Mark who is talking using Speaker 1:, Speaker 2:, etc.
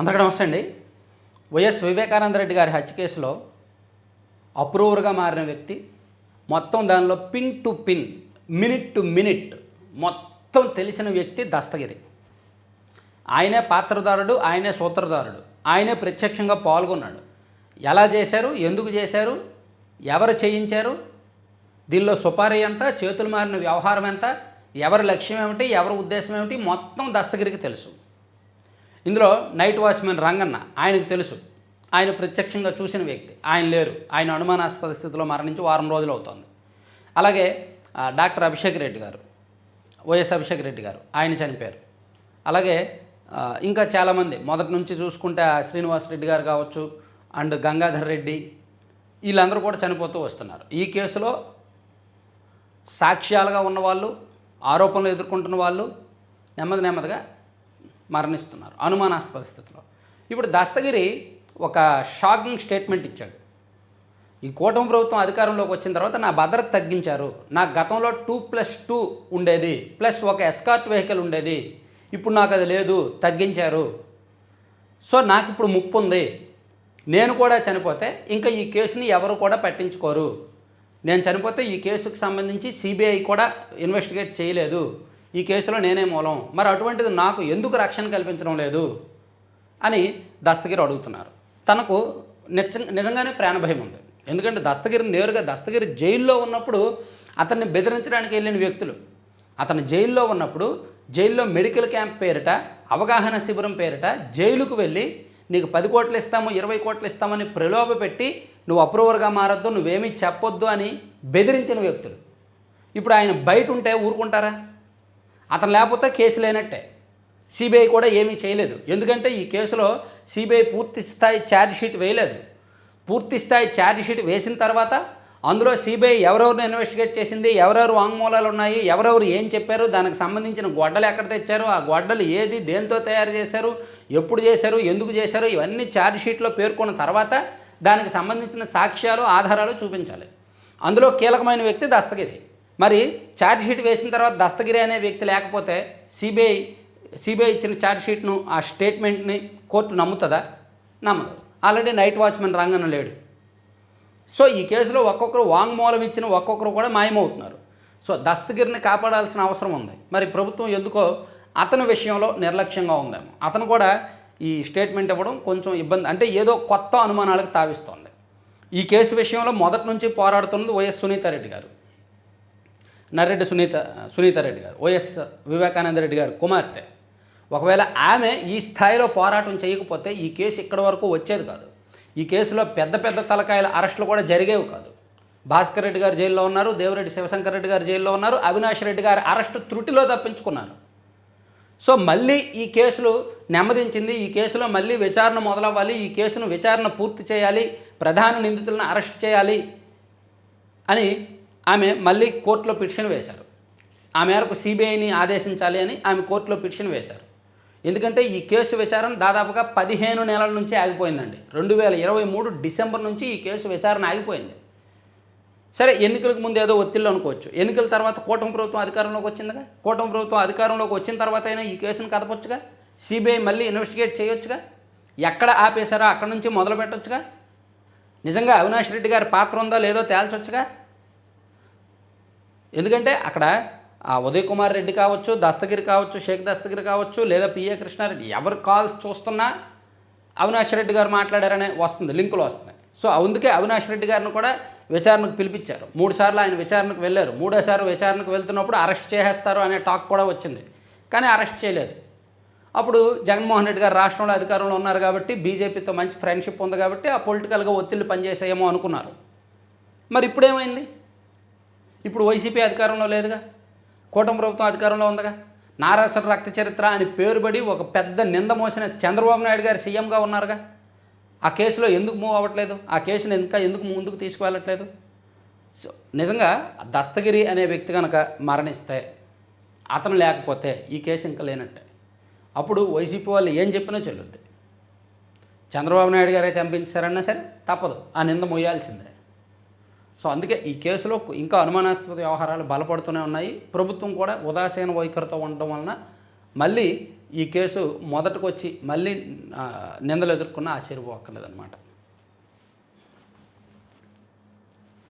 Speaker 1: అందరికీ నమస్తే అండి. వైఎస్ వివేకానంద రెడ్డి గారి హత్య కేసులో అప్రూవర్గా మారిన వ్యక్తి మొత్తం దానిలో pin to pin minute to minute మొత్తం తెలిసిన వ్యక్తి దస్తగిరి. ఆయనే పాత్రదారుడు ఆయనే సూత్రధారుడు ఆయనే ప్రత్యక్షంగా పాల్గొన్నాడు. ఎలా చేశారు ఎందుకు చేశారు ఎవరు చేయించారు దీనిలో సుపారీ ఎంత చేతులు మారిన వ్యవహారం ఎంత ఎవరి లక్ష్యం ఏమిటి ఎవరి ఉద్దేశం ఏమిటి మొత్తం దస్తగిరికి తెలుసు. ఇందులో నైట్ వాచ్మెన్ రంగన్న ఆయనకు తెలుసు. ఆయన ప్రత్యక్షంగా చూసిన వ్యక్తి. ఆయన లేరు. ఆయన అనుమానాస్పద స్థితిలో మరణించి వారం రోజులు అవుతోంది. అలాగే డాక్టర్ అభిషేక్ రెడ్డి గారు వైఎస్ అభిషేక్ రెడ్డి గారు ఆయన చనిపోయారు. అలాగే ఇంకా చాలామంది మొదటి నుంచి చూసుకుంటే ఆ శ్రీనివాస్ రెడ్డి గారు కావచ్చు అండ్ గంగాధర్ రెడ్డి వీళ్ళందరూ కూడా చనిపోతూ వస్తున్నారు. ఈ కేసులో సాక్ష్యాలుగా ఉన్నవాళ్ళు ఆరోపణలు ఎదుర్కొంటున్న వాళ్ళు నెమ్మది నెమ్మదిగా మరణిస్తున్నారు అనుమానాస్పద స్థితిలో. ఇప్పుడు దస్తగిరి ఒక షాకింగ్ స్టేట్మెంట్ ఇచ్చాడు. ఈ కూటమి ప్రభుత్వం అధికారంలోకి వచ్చిన తర్వాత నా భద్రత తగ్గించారు నా గతంలో టూ ప్లస్ టూ ఉండేది ప్లస్ ఒక ఎస్కార్ట్ వెహికల్ ఉండేది ఇప్పుడు నాకు అది లేదు తగ్గించారు. సో నాకు ఇప్పుడు ముప్పు ఉంది. నేను కూడా చనిపోతే ఇంకా ఈ కేసుని ఎవరు కూడా పట్టించుకోరు. నేను చనిపోతే ఈ కేసుకు సంబంధించి సిబిఐ కూడా ఇన్వెస్టిగేట్ చేయలేదు. ఈ కేసులో నేనే మూలం. మరి అటువంటిది నాకు ఎందుకు రక్షణ కల్పించడం లేదు? అని దస్తగిరి అడుగుతున్నారు. తనకు నిజ నిజంగానే ప్రాణభయం ఉంది. ఎందుకంటే దస్తగిరి నేరుగా దస్తగిరి జైల్లో ఉన్నప్పుడు అతన్ని బెదిరించడానికి వెళ్ళిన వ్యక్తులు. అతను జైల్లో ఉన్నప్పుడు జైల్లో మెడికల్ క్యాంప్ పేరిట అవగాహన శిబిరం పేరిట జైలుకు వెళ్ళి నీకు పది కోట్లు ఇస్తాము ఇరవై కోట్లు ఇస్తామని ప్రలోభ పెట్టి నువ్వు అప్రూవర్గా మారొద్దు నువ్వేమీ చెప్పొద్దు అని బెదిరించిన వ్యక్తులు. ఇప్పుడు ఆయన బయట ఉంటే ఊరుకుంటారా? అతను లేకపోతే కేసు లేనట్టే. సిబిఐ కూడా ఏమీ చేయలేదు. ఎందుకంటే ఈ కేసులో సిబిఐ పూర్తి స్థాయి ఛార్జ్షీట్ వేయలేదు. పూర్తి స్థాయి ఛార్జ్షీట్ వేసిన తర్వాత అందులో సిబిఐ ఎవరెవరిని ఇన్వెస్టిగేట్ చేసింది ఎవరెవరు వాంగ్మూలాలు ఉన్నాయి ఎవరెవరు ఏం చెప్పారు దానికి సంబంధించిన గొడ్డలు ఎక్కడ తెచ్చారు ఆ గొడ్డలు ఏది దేంతో తయారు చేశారు ఎప్పుడు చేశారు ఎందుకు చేశారు ఇవన్నీ ఛార్జ్షీట్లో పేర్కొన్న తర్వాత దానికి సంబంధించిన సాక్ష్యాలు ఆధారాలు చూపించాలి. అందులో కీలకమైన వ్యక్తి దస్తగిరి. మరి ఛార్జ్షీట్ వేసిన తర్వాత దస్తగిరి అనే వ్యక్తి లేకపోతే సిబిఐ సిబిఐ ఇచ్చిన ఛార్జ్షీట్ను ఆ స్టేట్మెంట్ని కోర్టు నమ్ముతుందా? నమ్మదు. ఆల్రెడీ నైట్ వాచ్మెన్ రంగన లేడు. సో ఈ కేసులో ఒక్కొక్కరు వాంగ్మూలం ఇచ్చిన ఒక్కొక్కరు కూడా మాయమవుతున్నారు. సో దస్తగిరిని కాపాడాల్సిన అవసరం ఉంది. మరి ప్రభుత్వం ఎందుకో అతని విషయంలో నిర్లక్ష్యంగా ఉందేమో. అతను కూడా ఈ స్టేట్మెంట్ ఇవ్వడం కొంచెం ఇబ్బంది అంటే ఏదో కొత్త అనుమానాలకు తావిస్తోంది. ఈ కేసు విషయంలో మొదటి నుంచి పోరాడుతున్నది వైఎస్ సునీతారెడ్డి గారు. నర్రెడ్డి సునీత సునీతారెడ్డి గారు ఓఎస్ వివేకానంద రెడ్డి గారు కుమార్తె. ఒకవేళ ఆమె ఈ స్థాయిలో పోరాటం చేయకపోతే ఈ కేసు ఇక్కడి వరకు వచ్చేది కాదు. ఈ కేసులో పెద్ద పెద్ద తలకాయల అరెస్టులు కూడా జరిగేవి కాదు. భాస్కర్ రెడ్డి గారు జైల్లో ఉన్నారు దేవిరెడ్డి శివశంకర్ రెడ్డి గారు జైల్లో ఉన్నారు అవినాష్ రెడ్డి గారి అరెస్టు త్రుటిలో తప్పించుకున్నారు. సో మళ్ళీ ఈ కేసులు నెమ్మదించింది ఈ కేసులో మళ్ళీ విచారణ మొదలవ్వాలి ఈ కేసును విచారణ పూర్తి చేయాలి ప్రధాన నిందితులను అరెస్ట్ చేయాలి అని ఆమె మళ్ళీ కోర్టులో పిటిషన్ వేశారు. ఆ మేరకు సిబిఐని ఆదేశించాలి అని ఆమె కోర్టులో పిటిషన్ వేశారు. ఎందుకంటే ఈ కేసు విచారణ దాదాపుగా పదిహేను నెలల నుంచి ఆగిపోయిందండి. రెండు వేల ఇరవై మూడు డిసెంబర్ నుంచి ఈ కేసు విచారణ ఆగిపోయింది. సరే ఎన్నికలకు ముందు ఏదో ఒత్తిళ్ళు అనుకోవచ్చు. ఎన్నికల తర్వాత కూటమి ప్రభుత్వం అధికారంలోకి వచ్చిందిగా? కూటమి ప్రభుత్వం అధికారంలోకి వచ్చిన తర్వాత అయినా ఈ కేసును కదపొచ్చుగా? సిబిఐ మళ్ళీ ఇన్వెస్టిగేట్ చేయొచ్చుగా? ఎక్కడ ఆపేశారో అక్కడ నుంచి మొదలు పెట్టొచ్చుగా నిజంగా అవినాష్ రెడ్డి గారి పాత్ర ఉందో లేదో తేల్చొచ్చుగా? ఎందుకంటే అక్కడ ఆ ఉదయ్ కుమార్ రెడ్డి కావచ్చు దస్తగిరి కావచ్చు షేక్ దస్తగిరి కావచ్చు లేదా పిఏ కృష్ణారెడ్డి ఎవరు కాల్స్ చూస్తున్నా అవినాష్ రెడ్డి గారు మాట్లాడారనే వస్తుంది లింకులు వస్తున్నాయి సో అందుకే అవినాష్ రెడ్డి గారిని కూడా విచారణకు పిలిపించారు. మూడు సార్లు ఆయన విచారణకు వెళ్ళారు. మూడోసారి విచారణకు వెళ్తున్నప్పుడు అరెస్ట్ చేసేస్తారు అనే టాక్ కూడా వచ్చింది. కానీ అరెస్ట్ చేయలేదు. అప్పుడు జగన్మోహన్ రెడ్డి గారు రాష్ట్రంలో అధికారంలో ఉన్నారు కాబట్టి బీజేపీతో మంచి ఫ్రెండ్షిప్ ఉంది కాబట్టి ఆ పొలిటికల్గా ఒత్తిళ్ళు పనిచేసాయేమో అనుకున్నారు. మరి ఇప్పుడు ఏమైంది ఇప్పుడు వైసీపీ అధికారంలో లేదుగా? కూటమి ప్రభుత్వం అధికారంలో ఉందిగా? నారాసర రక్త చరిత్ర అని పేరుబడి ఒక పెద్ద నింద మోసిన చంద్రబాబు నాయుడు గారు సీఎంగా ఉన్నారుగా? ఆ కేసులో ఎందుకు మూవ్ అవ్వట్లేదు? ఆ కేసును ఇంకా ఎందుకు ముందుకు తీసుకువెళ్ళట్లేదు? సో నిజంగా దస్తగిరి అనే వ్యక్తి కనుక మరణిస్తే అతను లేకపోతే ఈ కేసు ఇంకా లేనట్టే. అప్పుడు వైసీపీ వాళ్ళు ఏం చెప్పినా చెల్లుద్ది. చంద్రబాబు నాయుడు గారే చంపించారన్నా సరే తప్పదు. ఆ నింద మొయ్యాల్సిందే. సో అందుకే ఈ కేసులో ఇంకా అనుమానాస్పద వ్యవహారాలు బలపడుతూనే ఉన్నాయి. ప్రభుత్వం కూడా ఉదాసీన వైఖరితో ఉండడం వలన మళ్ళీ ఈ కేసు మొదటకు వచ్చి మళ్ళీ నిందలు ఎదుర్కొన్న ఆశ్చర్యపోక్కర్లేదన్నమాట